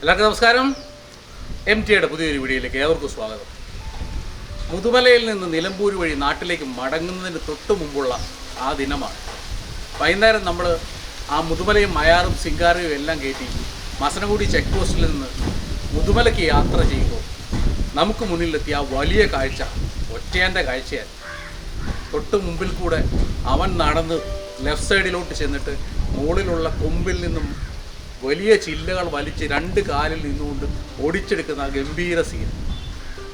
എല്ലാവർക്കും നമസ്കാരം. എം ടിയുടെ പുതിയൊരു വീഡിയോയിലേക്ക് ഏവർക്കും സ്വാഗതം. മുതുമലയിൽ നിന്ന് നിലമ്പൂർ വഴി നാട്ടിലേക്ക് മടങ്ങുന്നതിന് തൊട്ട് മുമ്പുള്ള ആ ദിനമാണ്. വൈകുന്നേരം നമ്മൾ ആ മുതുമലയും മയാറും സിംഗാരയും എല്ലാം കയറ്റി മസനഗുഡി ചെക്ക് പോസ്റ്റിൽ നിന്ന് മുതുമലയ്ക്ക് യാത്ര ചെയ്യുമ്പോൾ നമുക്ക് മുന്നിലെത്തിയ ആ വലിയ കാഴ്ച ഒറ്റയാന്റെ കാഴ്ചയാണ്. തൊട്ട് മുമ്പിൽ കൂടെ അവൻ നടന്ന് ലെഫ്റ്റ് സൈഡിലോട്ട് ചെന്നിട്ട് മുകളിലുള്ള കൊമ്പിൽ നിന്നും വലിയ ചില്ലകൾ വലിച്ച് രണ്ട് കാലിൽ നിന്നുകൊണ്ട് ഓടിച്ചെടുക്കുന്ന ആ ഗംഭീര സീൻ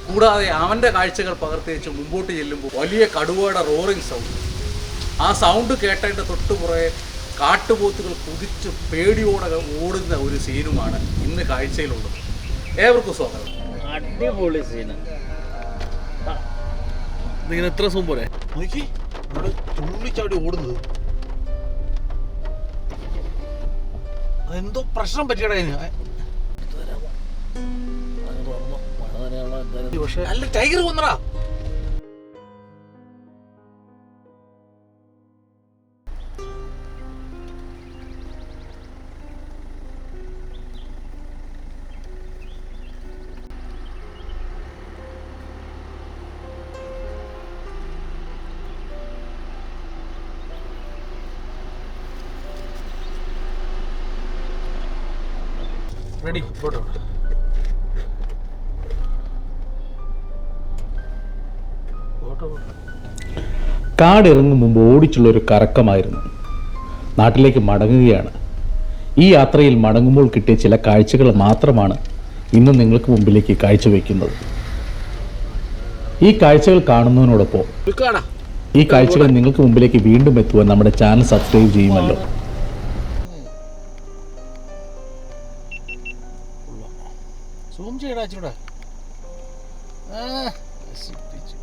കൂടാതെ അവന്റെ കാഴ്ചകൾ പകർത്തി വെച്ച് മുമ്പോട്ട് ചെല്ലുമ്പോൾ വലിയ കടുവയുടെ റോറിങ് സൗണ്ട് ആ സൗണ്ട് കേട്ടതിന്റെ തൊട്ട് പുറകെ കാട്ടുപോത്തുകൾ കുതിച്ച് പേടിയോടെ ഓടുന്ന ഒരു സീനുമാണ് ഇന്ന് കാഴ്ചയിലുള്ളത്. ഏവർക്കും സ്വാഗതം. അടിപൊളി സീന് നിങ്ങൾ എത്ര സൂം പോലെ തുള്ളിച്ചാടി ഓടുന്നത്. അതെന്തോ പ്രശ്നം പറ്റിയടാ പക്ഷെ അല്ല ടൈഗർ കൊന്നടാ റെഡി ഫോട്ടോ കാട് കാടിറങ്ങും മുമ്പ് ഓടിച്ചുള്ള ഒരു കറക്കമായിരുന്നു. നാട്ടിലേക്ക് മടങ്ങുകയാണ്. ഈ യാത്രയിൽ മടങ്ങുമ്പോൾ കിട്ടിയ ചില കാഴ്ചകൾ മാത്രമാണ് ഇന്ന് നിങ്ങൾക്ക് മുമ്പിലേക്ക് കാഴ്ചവെക്കുന്നത്. ഈ കാഴ്ചകൾ കാണുന്നതിനോടൊപ്പം ഈ കാഴ്ചകൾ നിങ്ങൾക്ക് മുമ്പിലേക്ക് വീണ്ടും എത്തുവാൻ നമ്മുടെ ചാനൽ സബ്സ്ക്രൈബ് ചെയ്യുമല്ലോ. നശിപ്പിച്ചു.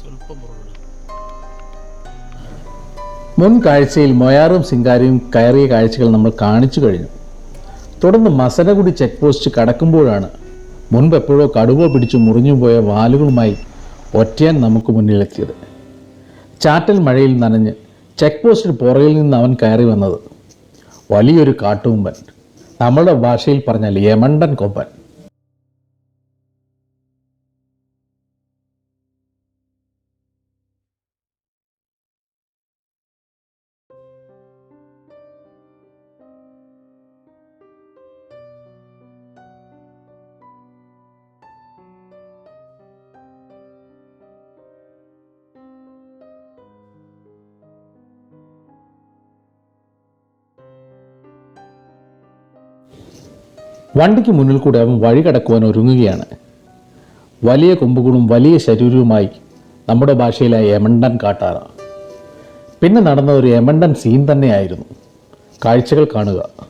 സ്വല്പം പുറകോട്ട്. മുൻ കാഴ്ചയിൽ മൊയാറും സിംഗാരയും കയറിയ കാഴ്ചകൾ നമ്മൾ കാണിച്ചു കഴിഞ്ഞു തുടർന്ന് മസനഗുടി ചെക്ക് പോസ്റ്റ് കടക്കുമ്പോഴാണ് മുൻപ് എപ്പോഴോ കടുവ പിടിച്ച് മുറിഞ്ഞുപോയ വാലുകളുമായി ഒറ്റയാൻ നമുക്ക് മുന്നിലെത്തിയത് ചാറ്റൽ മഴയിൽ നനഞ്ഞ് ചെക്ക് പോസ്റ്റിന് പുറകിൽ നിന്ന് അവൻ കയറി വന്നത്. വലിയൊരു കാട്ടുകൊമ്പൻ. നമ്മുടെ ഭാഷയിൽ പറഞ്ഞാൽ യമണ്ടൻ കൊമ്പൻ. വണ്ടിക്ക് മുന്നിൽ കൂടെ അവൻ വഴി കടക്കുവാൻ ഒരുങ്ങുകയാണ്. വലിയ കൊമ്പുകളും വലിയ ശരീരവുമായി നമ്മുടെ ഭാഷയിലെ യമണ്ടൻ കാട്ടാറ പിന്നെ നടന്ന ഒരു യമണ്ടൻ സീൻ തന്നെയായിരുന്നു. കാഴ്ചകൾ കാണുക.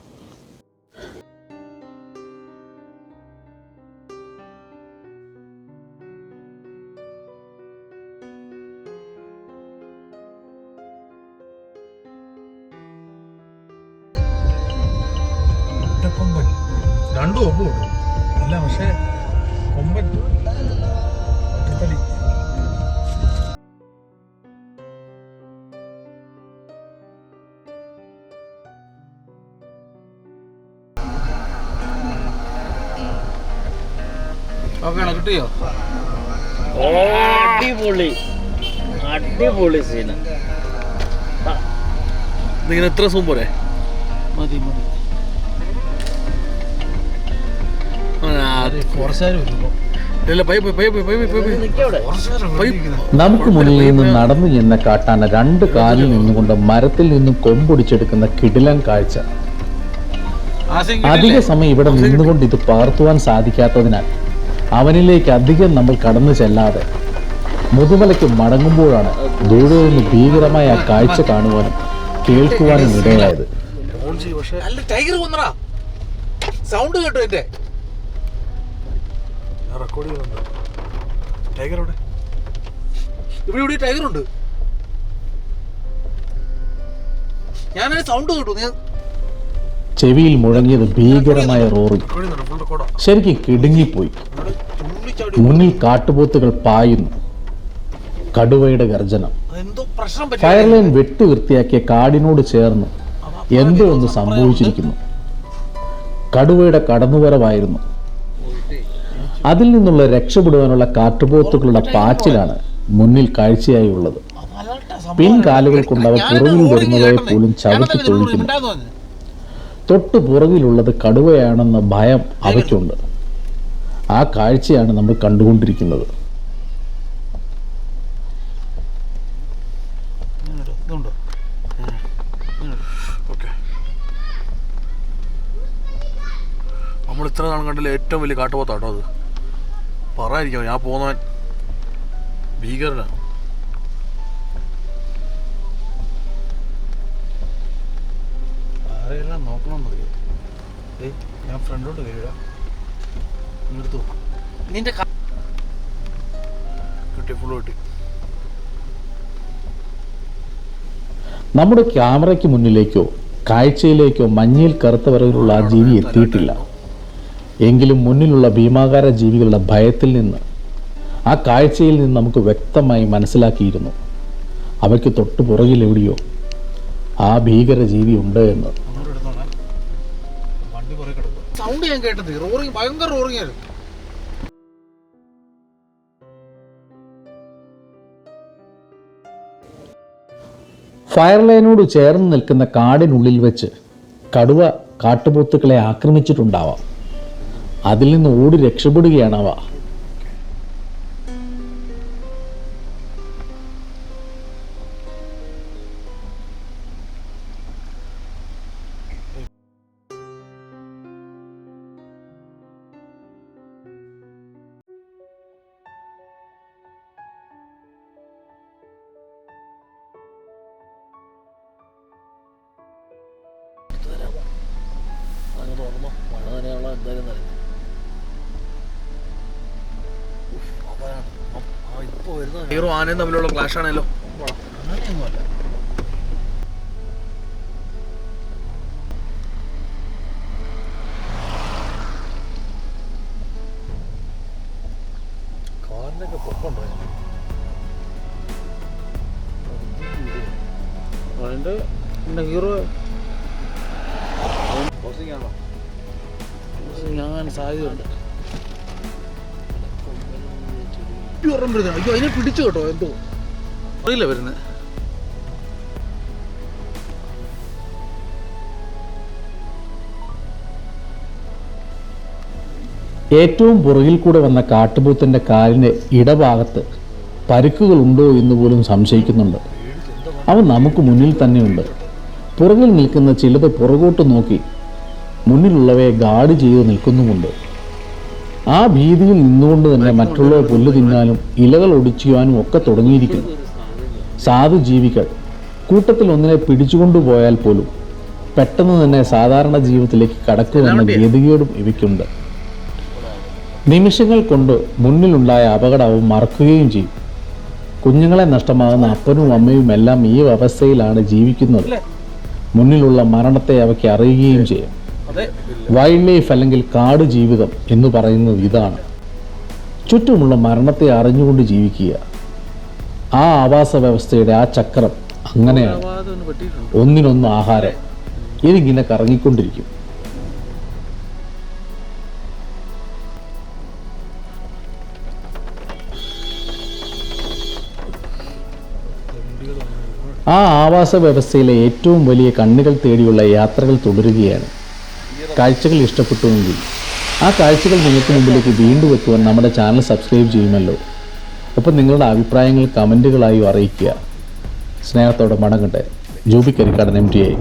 ഒപ്പമുണ്ട് അല്ല പക്ഷേ കൊമ്പൻ ഒറ്റത്തടി ഓക്കെയാണോ കിട്ടിയോ? അടിപൊളി. അടിപൊളി സീന്. ഇതിങ്ങനെ എത്ര സൂം മതി മതി. നമുക്ക് മുന്നിൽ നിന്ന് നടന്നു എന്ന കാട്ടാന രണ്ട് കാലിൽ നിന്നുകൊണ്ട് മരത്തിൽ നിന്നും കൊമ്പൊടിച്ചെടുക്കുന്ന കിടിലൻ കാഴ്ച. അധിക സമയം ഇവിടെ നിന്നുകൊണ്ട് ഇത് പകർത്തുവാൻ സാധിക്കാത്തതിനാൽ അവനിലേക്ക് അധികം നമ്മൾ കടന്നു ചെല്ലാതെ മുതുമലയ്ക്ക് മടങ്ങുമ്പോഴാണ് ദൂരെ നിന്ന് ഭീകരമായ ആ കാഴ്ച കാണുവാനും കേൾക്കുവാനും ഇടയായത്. ഓൺ പക്ഷേ അല്ല ടൈഗർ സൗണ്ട് കേട്ടോ എന്റെ. റെക്കോർഡ് ചെയ്യുന്നുണ്ട് ടൈഗർ അവിടെ ഇവിടെ ഇവിടെ ടൈഗർ ഉണ്ട്. ഞാനൊരു സൗണ്ട് കേട്ടു. നീ ചെവിയിൽ മുഴങ്ങിയത് ഭീകരമായ റോറി. റെക്കോർഡ് ചെയ്യുന്നുണ്ട് ഫുൾ റെക്കോർഡാ ശരിക്കും കിടുങ്ങിപ്പോയി. മുന്നിൽ കാട്ടുപോത്തുകൾ പായുന്നു. കടുവയുടെ ഗർജനം. ഫയർലൈൻ വെട്ടി വൃത്തിയാക്കിയ കാടിനോട് ചേർന്ന് എന്തോ ഒന്ന് സംഭവിച്ചിരിക്കുന്നു. കടുവയുടെ കടന്നുവരവായിരുന്നു. അതിൽ നിന്നുള്ള രക്ഷപ്പെടുവാനുള്ള കാട്ടുപോത്തുകളുടെ പാച്ചിലാണ് മുന്നിൽ കാഴ്ചയായി ഉള്ളത്. പിൻകാലുകൾ കൊണ്ട് അവ പുറകിൽ വരുന്നവയെ പോലും ചവിട്ടി തൊഴിക്കുന്നു തൊട്ടു പുറകിലുള്ളത് കടുവയാണെന്ന ഭയം അവയ്ക്കുണ്ട്. ആ കാഴ്ചയാണ് നമ്മൾ കണ്ടുകൊണ്ടിരിക്കുന്നത്. നമ്മൾ ഇത്ര നാളും കണ്ടില്ല ഏറ്റവും വലിയ കാട്ടുപോത്താട്ടോ അത്. പറയാതിരിക്കാം ഞാൻ പോന്നവൻ ഭീകരനാണ് ആരെയെല്ലാം നോക്കണമെന്നറിയോ? ഏയ് ഞാൻ ഫ്രണ്ടോട്ട് കയറിയിടാം. നിർത്തു നിന്റെ കിട്ടി ഫുള്ള് കിട്ടി. നമ്മുടെ ക്യാമറയ്ക്ക് മുന്നിലേക്കോ കാഴ്ചയിലേക്കോ മഞ്ഞയിൽ കറുത്ത വരവിലുള്ള ആ ജീവി എത്തിയിട്ടില്ല. എങ്കിലും മുന്നിലുള്ള ഭീമാകാര ജീവികളുടെ ഭയത്തിൽ നിന്ന് ആ കാഴ്ചയിൽ നിന്ന് നമുക്ക് വ്യക്തമായി മനസ്സിലാക്കിയിരുന്നു. അവയ്ക്ക് തൊട്ടു പുറകിൽ എവിടെയോ ആ ഭീകര ജീവി ഉണ്ട് എന്ന്. സൗണ്ട് ഞാൻ കേട്ടത്. റോറിങ് ഭയങ്കര റോറിങ് ആയിരുന്നു. ഫയർ ലൈനോട് ചേർന്ന് നിൽക്കുന്ന കാടിനുള്ളിൽ വെച്ച് കടുവ കാട്ടുപോത്തുക്കളെ ആക്രമിച്ചിട്ടുണ്ടാവാം. അതിൽ നിന്ന് ഓടി രക്ഷപ്പെടുകയാണവ അവ. തുറന്നോ മഴ നനയുള്ള എന്തായാലും നനഞ്ഞു ഹീറോ ആനയും തമ്മിലുള്ള ക്ലാഷ് ആണല്ലോ. കാറിനൊക്കെ ഹീറോ ഞാൻ സാധ്യതയുണ്ട്. ഒരെണ്ണം വരുന്നത് അയ്യോ അതിനെ പിടിച്ചു കേട്ടോ എന്തോ. അറിയില്ല വരുന്നത് ഏറ്റവും പുറകിൽ കൂടെ വന്ന കാട്ടുപൂത്തിന്റെ കാലിന്റെ ഇടഭാഗത്ത് പരുക്കുകൾ ഉണ്ടോ എന്ന് പോലും സംശയിക്കുന്നുണ്ട്. അവ നമുക്ക് മുന്നിൽ തന്നെയുണ്ട്. പുറകിൽ നിൽക്കുന്ന ചിലത് പുറകോട്ട് നോക്കി മുന്നിലുള്ളവയെ ഗാർഡ് ചെയ്ത് നിൽക്കുന്നുമുണ്ട്. ആ ഭീതിയിൽ നിന്നുകൊണ്ട് തന്നെ മറ്റുള്ളവർ പുല്ല് തിന്നാനും ഇലകൾ ഒടിച്ചുവാനും ഒക്കെ തുടങ്ങിയിരിക്കുന്നു. സാധു ജീവികൾ കൂട്ടത്തിൽ ഒന്നിനെ പിടിച്ചുകൊണ്ടുപോയാൽ പോലും പെട്ടെന്ന് തന്നെ സാധാരണ ജീവിതത്തിലേക്ക് കടക്കുമെന്ന ഗതികേടും ഇവയ്ക്കുണ്ട്. നിമിഷങ്ങൾ കൊണ്ട് മുന്നിലുണ്ടായ അപകടവും മറക്കുകയും ചെയ്യും. കുഞ്ഞുങ്ങളെ നഷ്ടമാകുന്ന അപ്പനും അമ്മയും എല്ലാം ഈ അവസ്ഥയിലാണ് ജീവിക്കുന്നത്. മുന്നിലുള്ള മരണത്തെ അവയ്ക്ക് അറിയുകയും ചെയ്യും. വൈൽഡ് ലൈഫ് അല്ലെങ്കിൽ കാട് ജീവിതം എന്ന് പറയുന്നത് ഇതാണ്. ചുറ്റുമുള്ള മരണത്തെ അറിഞ്ഞുകൊണ്ട് ജീവിക്കുക. ആ ആവാസ വ്യവസ്ഥയുടെ ആ ചക്രം അങ്ങനെയാണ്. ഒന്നിനൊന്ന് ആഹാരം. ഇതിങ്ങനെ കറങ്ങിക്കൊണ്ടിരിക്കും. ആ ആവാസ വ്യവസ്ഥയിലെ ഏറ്റവും വലിയ കണ്ണുകൾ തേടിയുള്ള യാത്രകൾ തുടരുകയാണ്. കാഴ്ചകൾ ഇഷ്ടപ്പെട്ടുവെങ്കിൽ ആ കാഴ്ചകൾ നിങ്ങൾക്ക് മുമ്പിലേക്ക് വീണ്ടും എത്തുവാൻ നമ്മുടെ ചാനൽ സബ്സ്ക്രൈബ് ചെയ്യുമല്ലോ. ഒപ്പം നിങ്ങളുടെ അഭിപ്രായങ്ങൾ കമന്റുകളായി അറിയിക്കുക. സ്നേഹത്തോടെ മടങ്ങട്ടെ. Jubi M T I